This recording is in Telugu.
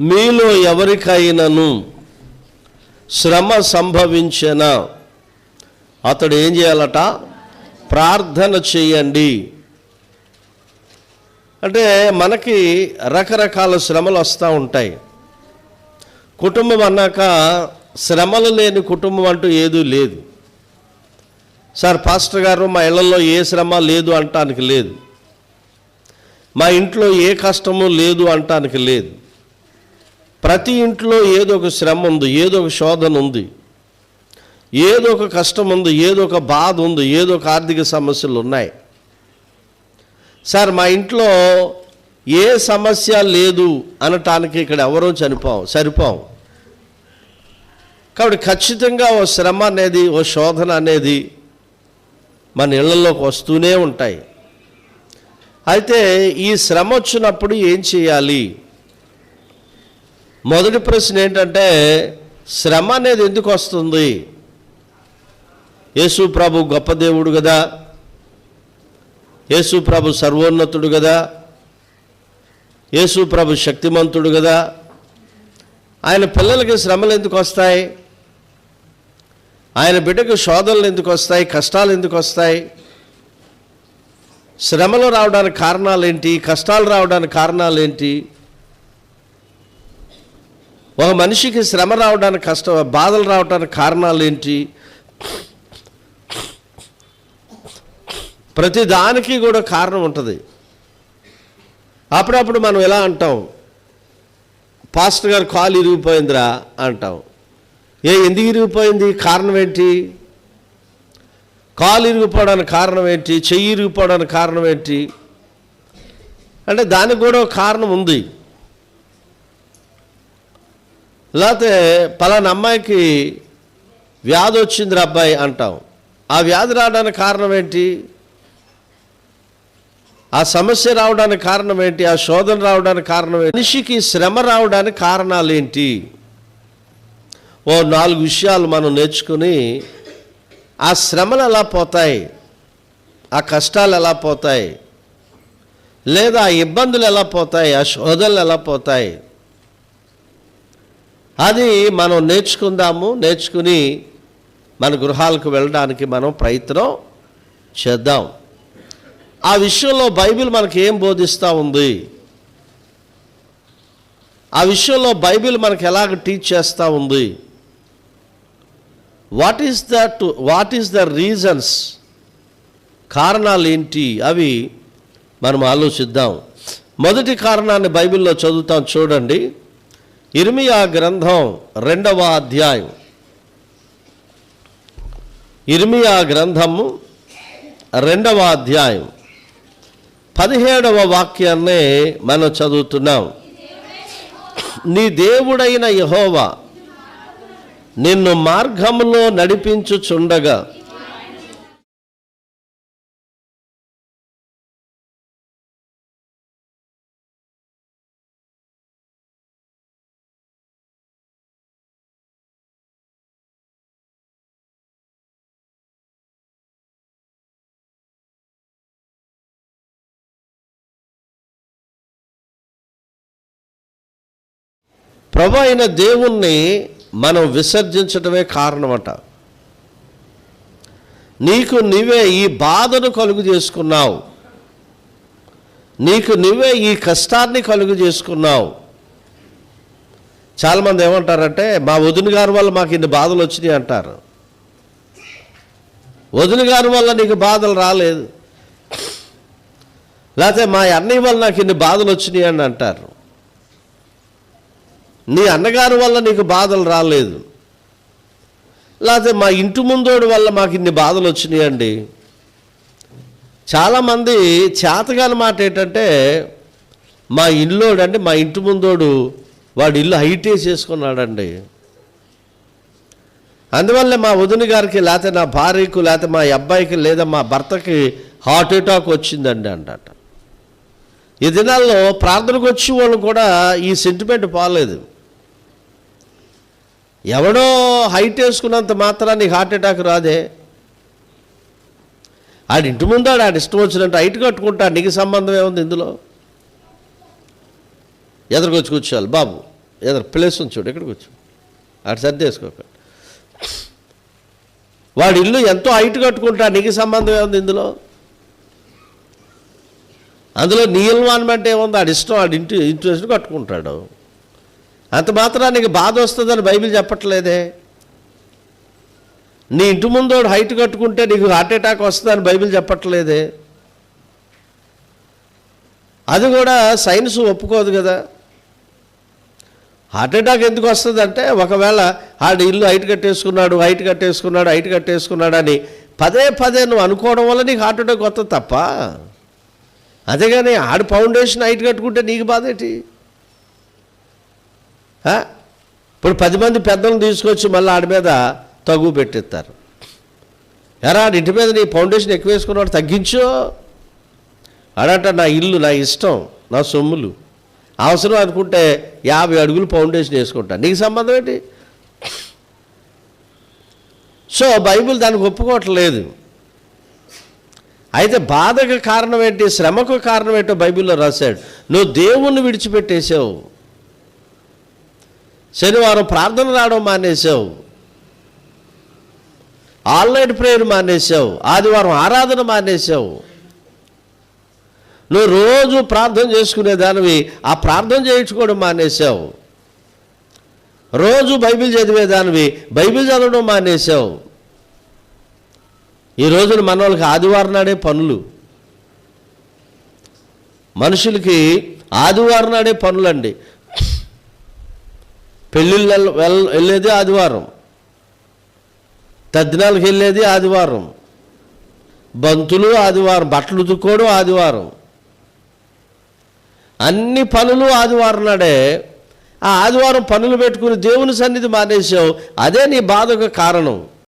మీలో ఎవరికైనాను శ్రమ సంభవించిన అతడు ఏం చేయాలట? ప్రార్థన చేయండి. అంటే మనకి రకరకాల శ్రమలు వస్తూ ఉంటాయి. కుటుంబం అన్నాక శ్రమలు లేని కుటుంబం అంటూ ఏదీ లేదు. సార్ పాస్టర్ గారు మా ఇళ్ళలో ఏ శ్రమ లేదు అంటానికి లేదు. మా ఇంట్లో ఏ కష్టము లేదు అంటానికి లేదు. ప్రతి ఇంట్లో ఏదో ఒక శ్రమ ఉంది ఏదో ఒక శోధన ఉంది ఏదో ఒక కష్టం ఉంది ఏదో ఒక బాధ ఉంది ఏదో ఒక ఆర్థిక సమస్యలు ఉన్నాయి. సార్ మా ఇంట్లో ఏ సమస్య లేదు అనటానికి ఇక్కడ ఎవరూ చనిపోం సరిపోం కాబట్టి ఖచ్చితంగా ఓ శ్రమ అనేది ఓ శోధన అనేది మన ఇళ్ళలోకి వస్తూనే ఉంటాయి. అయితే ఈ శ్రమ వచ్చినప్పుడు ఏం చేయాలి? మొదటి ప్రశ్న ఏంటంటే శ్రమ అనేది ఎందుకు వస్తుంది? యేసు ప్రభు గొప్ప దేవుడు కదా యేసు ప్రభు సర్వోన్నతుడు కదా యేసు ప్రభు శక్తిమంతుడు కదా ఆయన పిల్లలకి శ్రమలు ఎందుకు వస్తాయి? ఆయన బిడ్డకు శోధనలు ఎందుకు వస్తాయి? కష్టాలు ఎందుకు వస్తాయి? శ్రమలు రావడానికి కారణాలు ఏంటి? కష్టాలు రావడానికి కారణాలు ఏంటి? ఒక మనిషికి శ్రమ రావడానికి కష్టం బాధలు రావడానికి కారణాలు ఏంటి? ప్రతి దానికి కూడా కారణం ఉంటుంది. అప్పుడప్పుడు మనం ఎలా అంటాం? పాస్టర్ గారు కాలు ఇరిగిపోయిందిరా అంటాం. ఏ ఎందుకు ఇరిగిపోయింది? కారణం ఏంటి? కాలు ఇరిగిపోవడానికి కారణం ఏంటి? చెయ్యి ఇరిగిపోవడానికి కారణం ఏంటి? అంటే దానికి కూడా కారణం ఉంది. లేకపోతే పలానా అమ్మాయికి వ్యాధి వచ్చిందిరా అబ్బాయి అంటాం. ఆ వ్యాధి రావడానికి కారణం ఏంటి? ఆ సమస్య రావడానికి కారణం ఏంటి? ఆ శోధన రావడానికి కారణం ఏంటి? మనిషికి శ్రమ రావడానికి కారణాలు ఏంటి? ఓ నాలుగు విషయాలు మనం నేర్చుకుని ఆ శ్రమలు ఎలా పోతాయి? ఆ కష్టాలు ఎలా పోతాయి? లేదా ఆ ఇబ్బందులు ఎలా పోతాయి? ఆ శోధనలు ఎలా పోతాయి? అది మనం నేర్చుకుందాము నేర్చుకుని మన గృహాలకు వెళ్ళడానికి మనం ప్రయత్నం చేద్దాం. ఆ విషయంలో బైబిల్ మనకి ఏం బోధిస్తూ ఉంది? ఆ విషయంలో బైబిల్ మనకు ఎలాగ టీచ్ చేస్తూ ఉంది? What is that what is the reasons కారణాలు ఏంటి అవి మనం ఆలోచిద్దాం. మొదటి కారణాన్ని బైబిల్లో చదువుతాం చూడండి. ఇర్మియా గ్రంథం రెండవ అధ్యాయం. ఇర్మియా గ్రంథము రెండవ అధ్యాయం. పదిహేడవ వాక్యాన్నే మనం చదువుతున్నాం. నీ దేవుడైన యహోవా నిన్ను మార్గంలో నడిపించుచుండగా ప్రభు అయిన దేవుణ్ణి మనం విసర్జించడమే కారణమట. నీకు నీవే ఈ బాధను కలుగు చేసుకున్నావు. నీకు నువ్వే ఈ కష్టాన్ని కలుగు చేసుకున్నావు. చాలామంది ఏమంటారంటే మా వదిన గారి వల్ల మాకు ఇన్ని బాధలు వచ్చినాయి అంటారు. వదిన గారి వల్ల నీకు బాధలు రాలేదు. లేకపోతే మా అన్నయ్య వల్ల నాకు ఇన్ని బాధలు వచ్చినాయి అని అంటారు. నీ అన్నగారి వల్ల నీకు బాధలు రాలేదు. లేకపోతే మా ఇంటి ముందోడు వల్ల మాకు ఇన్ని బాధలు వచ్చినాయండి చాలామంది చేతగాని మాట ఏంటంటే మా ఇల్లోడు అంటే మా ఇంటి ముందోడు వాడు ఇల్లు హైటే చేసుకున్నాడండి అందువల్లే మా వదిన గారికి లేకపోతే నా భార్యకు లేకపోతే మా అబ్బాయికి లేదా మా భర్తకి హార్ట్ అటాక్ వచ్చిందండి అంటట. ఈ దినాల్లో ప్రార్థనకు వచ్చి వాళ్ళు కూడా ఈ సెంటిమెంట్ పోలేదు. ఎవడో హైట్ వేసుకున్నంత మాత్రం నీకు హార్ట్ అటాక్ రాదే. ఆడి ఇంటి ముందాడు ఆడి ఇష్టం వచ్చినట్టు హైట్ కట్టుకుంటాడు. నీకు సంబంధం ఏముంది ఇందులో? ఎదురుకొచ్చి కూర్చోవాలి. బాబు ఎదురు ప్లేస్ ఉంది చూడు ఇక్కడ కూర్చో. ఆడు సర్దేసుకోక వాడి ఇల్లు ఎంతో హైట్ కట్టుకుంటాడు. నీకు సంబంధం ఏముంది ఇందులో? అందులో నీ ఇన్వాల్వ్మెంట్ ఏముంది? ఆడి ఇష్టం ఆడి ఇంటి ఇంట్రెస్ట్ కట్టుకుంటాడు. అంత మాత్రం నీకు బాధ వస్తుందని బైబిల్ చెప్పట్లేదే. నీ ఇంటి ముందోడు హైట్ కట్టుకుంటే నీకు హార్ట్ అటాక్ వస్తుందని బైబిల్ చెప్పట్లేదే. అది కూడా సైన్స్ ఒప్పుకోదు కదా. హార్ట్ అటాక్ ఎందుకు వస్తుందంటే ఒకవేళ ఆడు ఇల్లు హైట్ కట్టేసుకున్నాడు హైట్ కట్టేసుకున్నాడు హైట్ కట్టేసుకున్నాడు అని పదే పదే నువ్వు అనుకోవడం వల్ల నీకు హార్ట్ అటాక్ వస్తుంది తప్ప. అదేగాని ఆడు ఫౌండేషన్ హైట్ కట్టుకుంటే నీకు బాధ ఏంటి ఇప్పుడు పది మంది పెద్దలను తీసుకొచ్చి మళ్ళీ ఆడి మీద తగు పెట్టిస్తారు. ఎరా ఇంటి మీద నీ ఫౌండేషన్ ఎక్కువ వేసుకున్నవాడు తగ్గించో. అడట నా ఇల్లు నా ఇష్టం నా సొమ్ములు. అవసరం అనుకుంటే యాభై అడుగులు ఫౌండేషన్ వేసుకుంటా. నీకు సంబంధం ఏంటి? సో బైబిల్ దానికి ఒప్పుకోవట్లేదు. అయితే బాధకు కారణం ఏంటి? శ్రమకు కారణం ఏంటో బైబిల్లో రాశాడు. నువ్వు దేవుణ్ణి విడిచిపెట్టేశావు. శనివారం ప్రార్థన రావడం మానేశావు. ఆల్నైట్ ప్రేయర్ మానేశావు. ఆదివారం ఆరాధన మానేశావు. నువ్వు రోజు ప్రార్థన చేసుకునే దానివి ఆ ప్రార్థన చేయించుకోవడం మానేశావు. రోజు బైబిల్ చదివేదానివి బైబిల్ చదవడం మానేశావు. ఈ రోజున మన వాళ్ళకి ఆదివారం నాడే పనులు. మనుషులకి ఆదివారం నాడే పనులండి. పెళ్ళిళ్ళు వెళ్ళ వెళ్ళేది ఆదివారం. తద్దినాలకు వెళ్ళేది ఆదివారం. బంతులు ఆదివారం బట్టలు ఉతుక్కోవడం ఆదివారం. అన్ని పనులు ఆదివారం నాడే. ఆ ఆదివారం పనులు పెట్టుకుని దేవుని సన్నిధి మానేసావు అదే నీ బాధకు కారణం.